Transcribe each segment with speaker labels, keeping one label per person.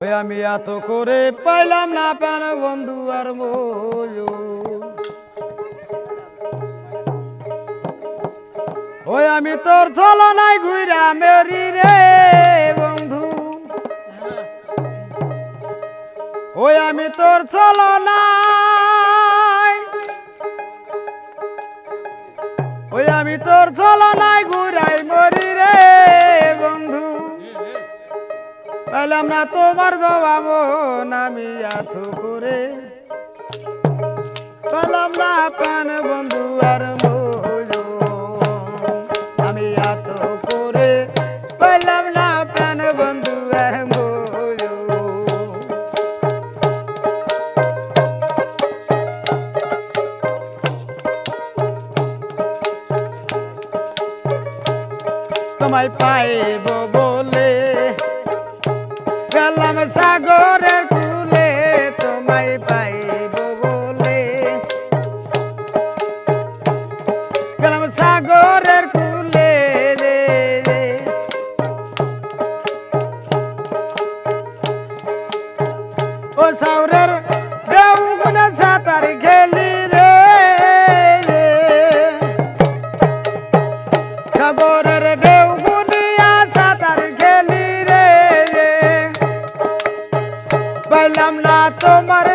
Speaker 1: আমি এত করে পাইলাম না প্যান বন্ধু আর ওই আমি তোর চলো নাই ঘুরা মেরি রে বন্ধু। ওই আমি তোর চলো নাই ওই আমি তোর চলো নাই পাইলাম না, তোমার জবাব আমি আছো করে। পালাম না, প্রাণ বন্ধু আর আমি করে। না বন্ধু তোমায় পাইব সাগরের Oh tomar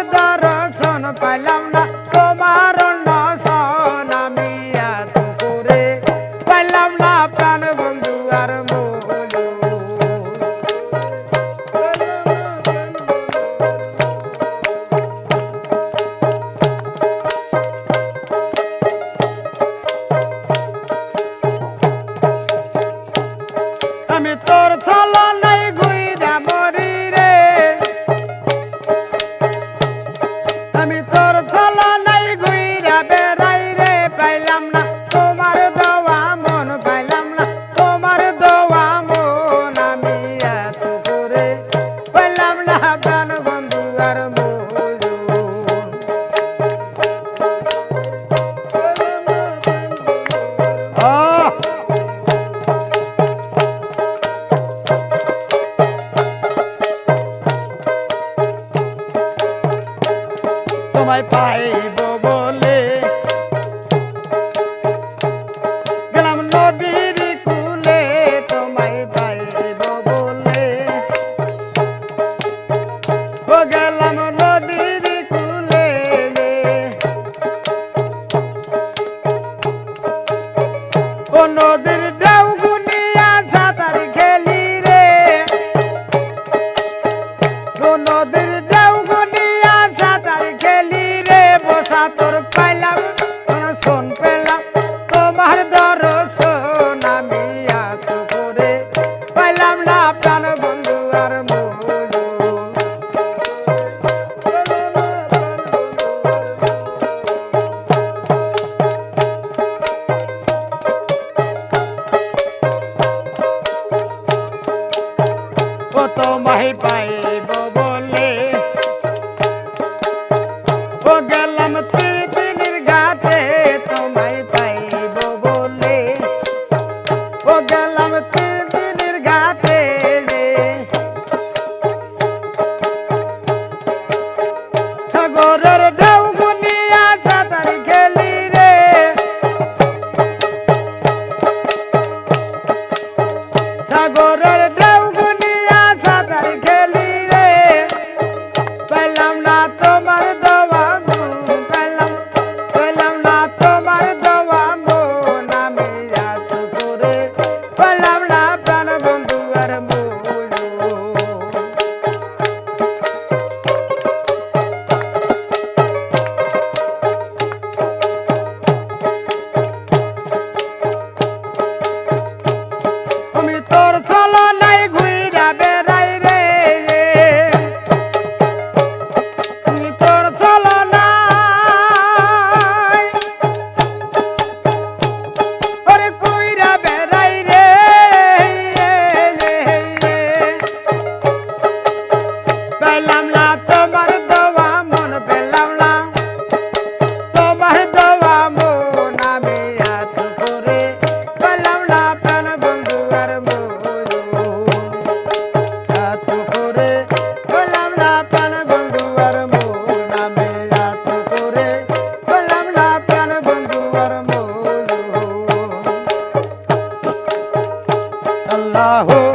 Speaker 1: তোমায় পাইব বলে। গেলাম নদীর কুলে, তোমায় পাইব বলে। ও গেলাম নদীর কুলে ও নদীর নদীর ঢেউ গেলাম তীর हो